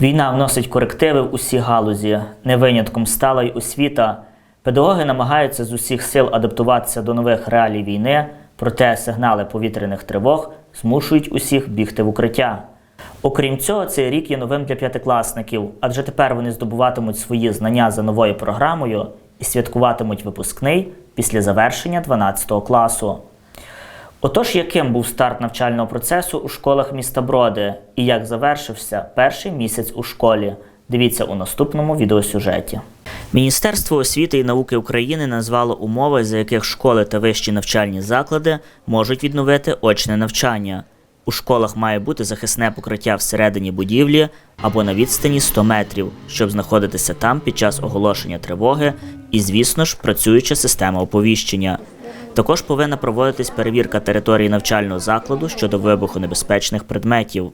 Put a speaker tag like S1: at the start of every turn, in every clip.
S1: Війна вносить корективи в усі галузі. Не винятком стала й освіта. Педагоги намагаються з усіх сил адаптуватися до нових реалій війни, проте сигнали повітряних тривог змушують усіх бігти в укриття. Окрім цього, цей рік є новим для п'ятикласників, адже тепер вони здобуватимуть свої знання за новою програмою і святкуватимуть випускний після завершення 12 класу. Отож, яким був старт навчального процесу у школах міста Броди і як завершився перший місяць у школі? Дивіться у наступному відеосюжеті. Міністерство освіти і науки України назвало умови, за яких школи та вищі навчальні заклади можуть відновити очне навчання. У школах має бути захисне покриття всередині будівлі або на відстані 100 метрів, щоб знаходитися там під час оголошення тривоги, і, звісно ж, працююча система оповіщення. Також повинна проводитись перевірка території навчального закладу щодо вибухонебезпечних предметів.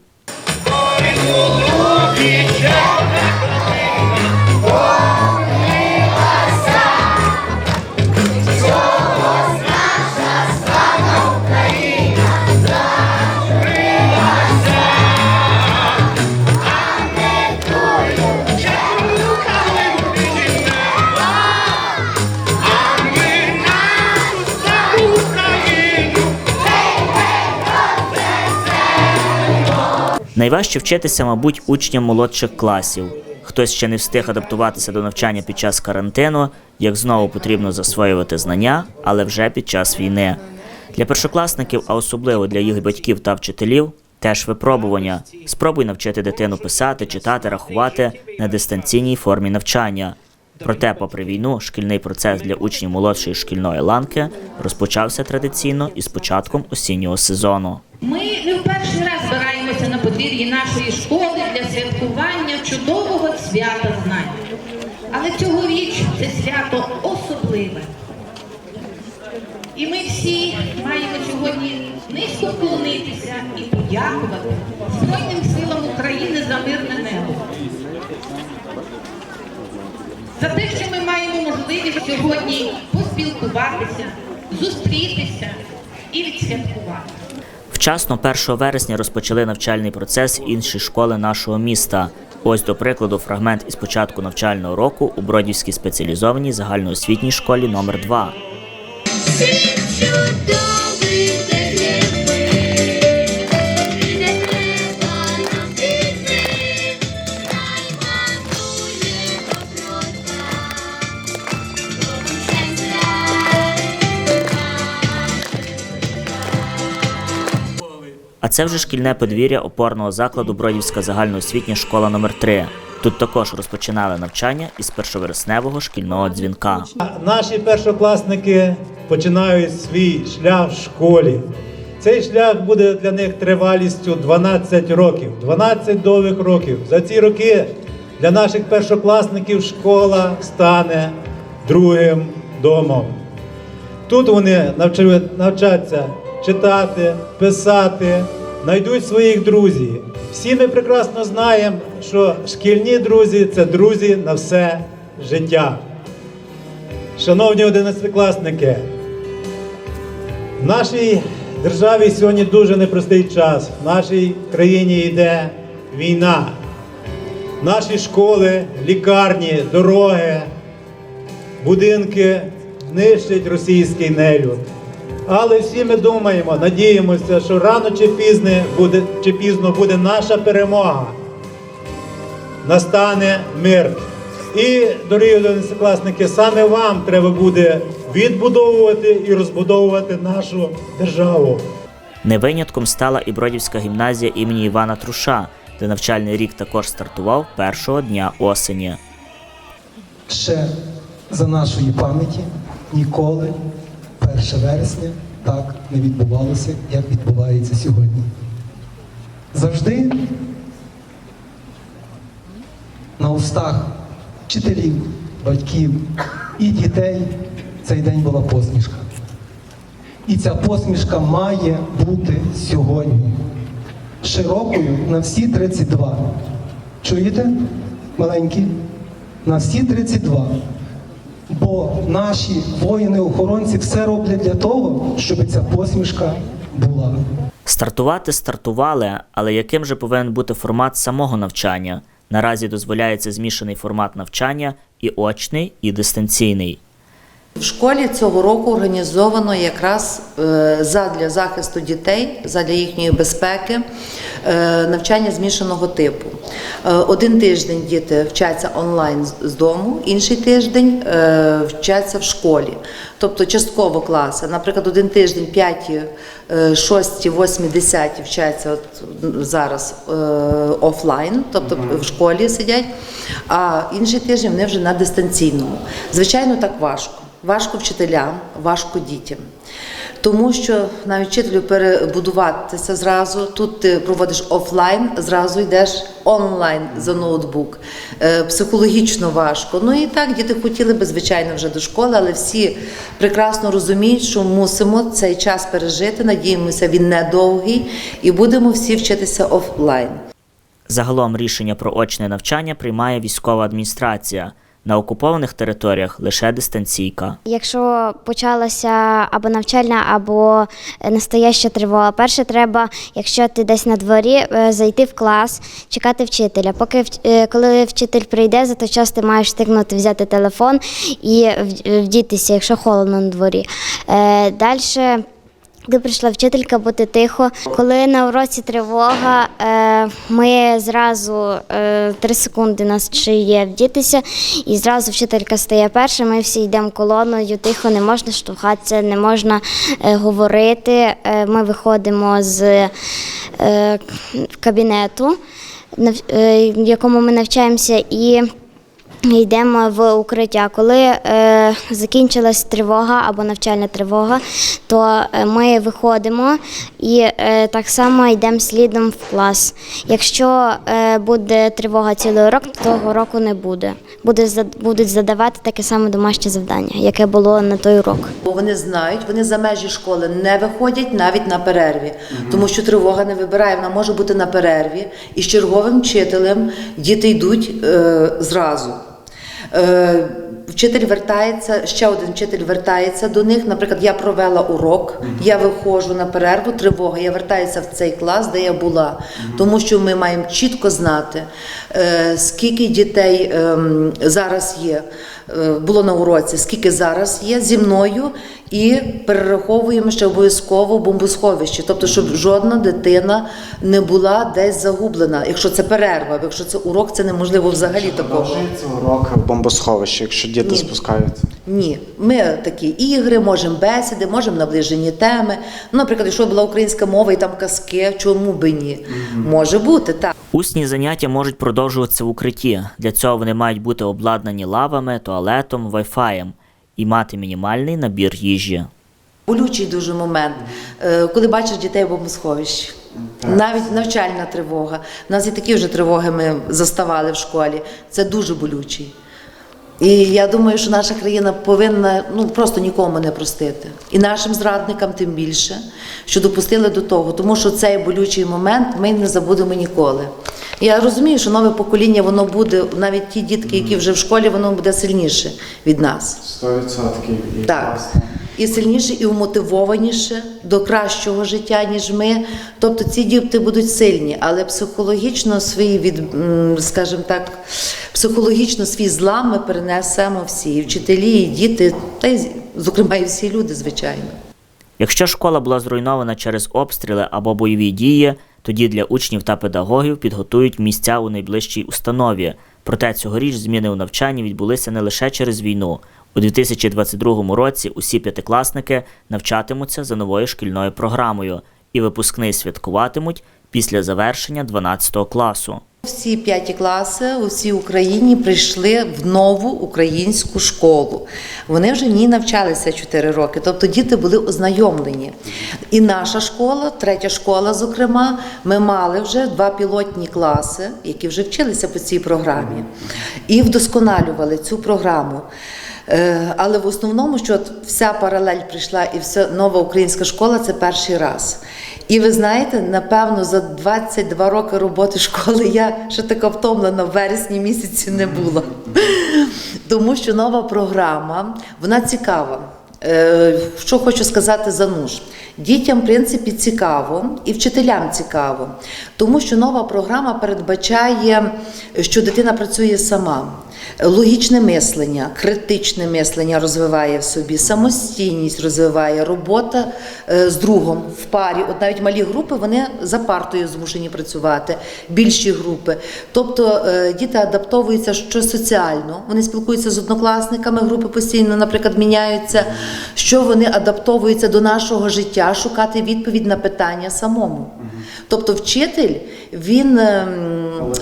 S1: Найважче вчитися, мабуть, учням молодших класів. Хтось ще не встиг адаптуватися до навчання під час карантину, як знову потрібно засвоювати знання, але вже під час війни. Для першокласників, а особливо для їх батьків та вчителів, теж випробування. Спробуй навчити дитину писати, читати, рахувати на дистанційній формі навчання. Проте, попри війну, шкільний процес для учнів молодшої шкільної ланки розпочався традиційно із початком осіннього сезону.
S2: Ми не в перший раз збираємося подвір'ї нашої школи для святкування чудового свята знань. Але цьогоріч це свято особливе. І ми всі маємо сьогодні низько вклонитися і подякувати Збройним силам України за мирне небо. За те, що ми маємо можливість сьогодні поспілкуватися, зустрітися і відсвяткувати.
S1: Вчасно 1 вересня розпочали навчальний процес інші школи нашого міста. Ось, до прикладу, фрагмент із початку навчального року у Бродівській спеціалізованій загальноосвітній школі номер 2 це вже шкільне подвір'я опорного закладу Бродівська загальноосвітня школа номер 3 Тут також розпочинали навчання із першовересневого шкільного дзвінка.
S3: Наші першокласники починають свій шлях в школі. Цей шлях буде для них тривалістю 12 років, 12 довгих років. За ці роки для наших першокласників школа стане другим домом. Тут вони навчаться читати, писати, знайдуть своїх друзів. Всі ми прекрасно знаємо, що шкільні друзі це друзі на все життя. Шановні одинадцятикласники, в нашій державі сьогодні дуже непростий час. В нашій країні йде війна. Наші школи, лікарні, дороги, будинки нищить російський нелюд. Але всі ми думаємо, надіємося, що рано чи пізно буде, чи пізно буде наша перемога. Настане мир. І, дорогі одинадцятикласники, саме вам треба буде відбудовувати і розбудовувати нашу державу.
S1: Не винятком стала і Бродівська гімназія імені Івана Труша, де навчальний рік також стартував першого дня осені.
S4: ще за нашої пам'яті ніколи 1 вересня так не відбувалося, як відбувається сьогодні. Завжди на устах вчителів, батьків і дітей цей день була посмішка. І ця посмішка має бути сьогодні широкою на всі 32. Чуєте, маленькі? На всі 32. Бо наші воїни-охоронці все роблять для того, щоб ця посмішка була.
S1: Стартувати стартували, але яким же повинен бути формат самого навчання? Наразі дозволяється змішаний формат навчання і очний, і дистанційний.
S5: В школі цього року організовано якраз е, задля захисту дітей, задля їхньої безпеки, е, навчання змішаного типу. Е, Один тиждень діти вчаться онлайн з- дому, інший тиждень вчаться в школі. Тобто частково класи. Наприклад, один тиждень 5, 6, 8, 10 вчаться от зараз офлайн, тобто в школі сидять, а інший тиждень вони вже на дистанційному. Звичайно, так важко. Важко вчителям, важко дітям. Тому що навіть вчителю перебудуватися зразу, тут ти проводиш офлайн, зразу йдеш онлайн за ноутбук. Е, Психологічно важко. Ну і так діти хотіли би, звичайно, вже до школи, але всі прекрасно розуміють, що мусимо цей час пережити. Надіємося, він недовгий, і будемо всі вчитися офлайн.
S1: Загалом рішення про очне навчання приймає військова адміністрація. На окупованих територіях лише дистанційка.
S6: Якщо почалася або навчальна, або е, настояща тривога, перше треба, якщо ти десь на дворі, е, зайти в клас, чекати вчителя. Поки е, коли вчитель прийде, за той час ти маєш стикнути, взяти телефон і вдітися, якщо холодно на дворі. Далі. Коли прийшла вчителька, бути тихо. Коли на уроці тривога, е, ми зразу е, три секунди нас чи є вдітися, і зразу вчителька стає перша. Ми всі йдемо колоною, тихо, не можна штовхатися, не можна е, говорити. Ми виходимо з кабінету, в якому ми навчаємося, і Йдемо в укриття. Коли закінчилась тривога або навчальна тривога, то е, ми виходимо і е, так само йдемо слідом в клас. Якщо е, буде тривога цілий урок, то того року не буде. будуть задавати таке саме домашнє завдання, яке було на той урок.
S5: Вони знають, вони за межі школи не виходять навіть на перерві, тому що тривога не вибирає, вона може бути на перерві, і з черговим вчителем діти йдуть е, зразу. Вчитель вертається, ще один вчитель вертається до них. Наприклад, я провела урок, я виходжу на перерву, тривога, я вертаюся в цей клас, де я була. Тому що ми маємо чітко знати, е, скільки дітей ем, зараз є, було на уроці, скільки зараз є зі мною, і перераховуємо ще обов'язково бомбосховище. Тобто, щоб жодна дитина не була десь загублена. Якщо це перерва, якщо це урок, це неможливо взагалі такого.
S7: Продовжується урок в бомбосховищі, якщо діти
S5: Ні.
S7: спускаються.
S5: Ні, ми такі ігри, можемо бесіди, можемо наближені теми. Ну, наприклад, якщо була українська мова і там казки, чому би ні? Може бути, так.
S1: Усні заняття можуть продовжуватися в укритті. Для цього вони мають бути обладнані лавами, туалетом, вайфаєм і мати мінімальний набір їжі.
S5: Болючий дуже момент, е, коли бачиш дітей в бомбосховищі. Навіть навчальна тривога. У нас і такі вже тривоги ми заставали в школі. Це дуже болючий. І я думаю, що наша країна повинна ну просто нікому не простити. І нашим зрадникам тим більше, що допустили до того, тому що цей болючий момент ми не забудемо ніколи. Я розумію, що нове покоління воно буде, навіть ті дітки, які вже в школі, воно буде сильніше від нас.
S7: 100% і
S5: Так. І сильніше, і вмотивованіше до кращого життя, ніж ми. Тобто ці діти будуть сильні, але психологічно свій від, скажімо так, психологічно свій злам ми перенесемо всі, і вчителі, і діти, та й зокрема і всі люди, звичайно.
S1: Якщо школа була зруйнована через обстріли або бойові дії, тоді для учнів та педагогів підготують місця у найближчій установі. Проте цьогоріч зміни у навчанні відбулися не лише через війну. У 2022 році усі п'ятикласники навчатимуться за новою шкільною програмою і випускний святкуватимуть після завершення 12 класу.
S5: Всі п'яті класи у всій Україні прийшли в нову українську школу. Вони вже в ній навчалися 4 роки, тобто діти були ознайомлені. І наша школа, третя школа, зокрема, ми мали вже два пілотні класи, які вже вчилися по цій програмі, і вдосконалювали цю програму. Е, Але в основному, що вся паралель прийшла і вся нова українська школа це перший раз. І ви знаєте, напевно, за 22 роки роботи школи я ще така втомлена в вересні місяці не була. Тому що нова програма, вона цікава. Е, Що хочу сказати за нуж. Дітям, в принципі, цікаво і вчителям цікаво, тому що нова програма передбачає, що дитина працює сама. Логічне мислення, критичне мислення розвиває в собі, самостійність розвиває, робота е, з другом в парі. От навіть малі групи вони за партою змушені працювати, більші групи. Тобто е, діти адаптовуються що соціально, вони спілкуються з однокласниками, групи постійно, наприклад, міняються, що вони адаптовуються до нашого життя, шукати відповідь на питання самому. Тобто вчитель він ем,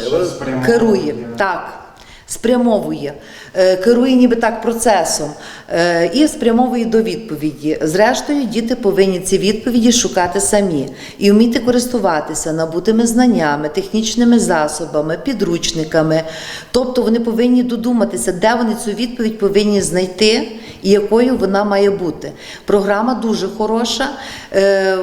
S5: керує. Так спрямовує, е, керує ніби так процесом е, і спрямовує до відповіді. Зрештою, діти повинні ці відповіді шукати самі і вміти користуватися набутими знаннями, технічними засобами, підручниками. Тобто вони повинні додуматися, де вони цю відповідь повинні знайти і якою вона має бути. Програма дуже хороша. Е,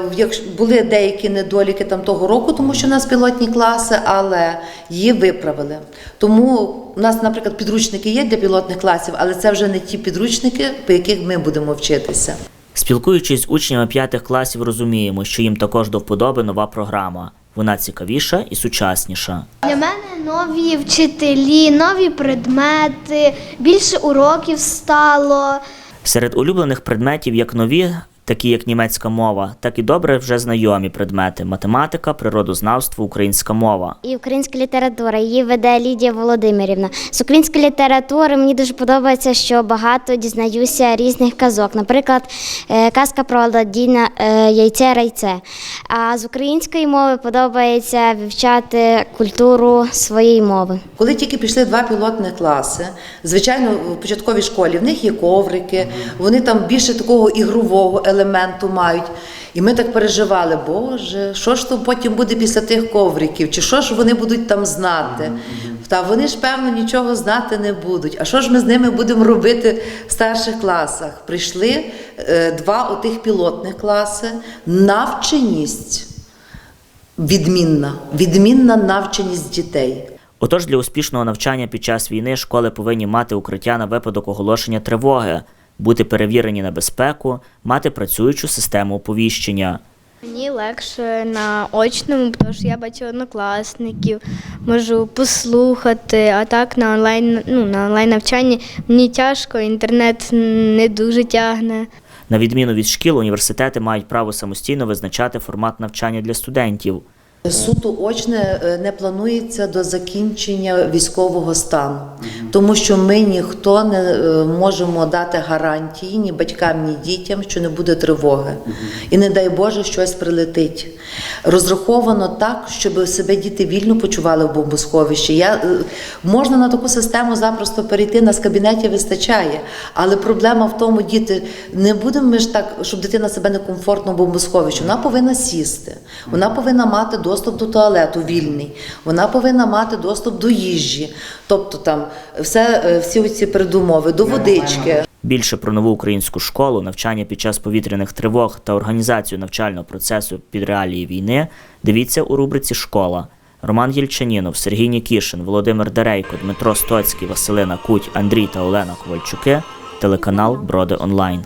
S5: були деякі недоліки там того року, тому що у нас пілотні класи, але її виправили. Тому у нас, наприклад, підручники є для пілотних класів, але це вже не ті підручники, по яких ми будемо вчитися.
S1: Спілкуючись з учнями п'ятих класів, розуміємо, що їм також до вподоби нова програма. Вона цікавіша і сучасніша.
S8: Для мене нові вчителі, нові предмети, більше уроків стало.
S1: Серед улюблених предметів як нові, такі як німецька мова, так і добре вже знайомі предмети математика, природознавство, українська мова.
S6: І українська література її веде Лідія Володимирівна. З української літератури мені дуже подобається, що багато дізнаюся різних казок. Наприклад, е, казка про Аладдіна е, яйце райце. А з української мови подобається вивчати культуру своєї мови.
S5: Коли тільки пішли два пілотні класи, звичайно, в початковій школі в них є коврики, вони там більше такого ігрового елементу мають. І ми так переживали, Боже, що ж то потім буде після тих ковриків, чи що ж вони будуть там знати? Та вони ж певно нічого знати не будуть. А що ж ми з ними будемо робити в старших класах? Прийшли е, два отих пілотних класи, навченість відмінна, відмінна навченість дітей.
S1: Отож, для успішного навчання під час війни школи повинні мати укриття на випадок оголошення тривоги, бути перевірені на безпеку, мати працюючу систему оповіщення.
S9: Мені легше на очному, тому що я бачу однокласників, можу послухати, а так на онлайн, ну, на онлайн навчанні мені тяжко, інтернет не дуже тягне.
S1: На відміну від шкіл, університети мають право самостійно визначати формат навчання для студентів.
S5: Суто очне е, не планується до закінчення військового стану, тому що ми ніхто не е, можемо дати гарантії ні батькам, ні дітям, що не буде тривоги. І не дай Боже, щось прилетить. Розраховано так, щоб себе діти вільно почували в бомбосховищі. Я, е, можна на таку систему запросто перейти, нас кабінетів вистачає. Але проблема в тому, діти, не будемо ми ж так, щоб дитина себе некомфортно в бомбосховищі. Вона повинна сісти, вона повинна мати доступ до туалету вільний, вона повинна мати доступ до їжі, тобто там все, е, всі ці передумови, до водички.
S1: Більше про нову українську школу, навчання під час повітряних тривог та організацію навчального процесу під реалії війни дивіться у рубриці Школа. Роман Єльчанінов, Сергій Нікішин, Володимир Дерейко, Дмитро Стоцький, Василина Куть, Андрій та Олена Ковальчуки. Телеканал Броди Онлайн.